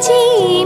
记忆。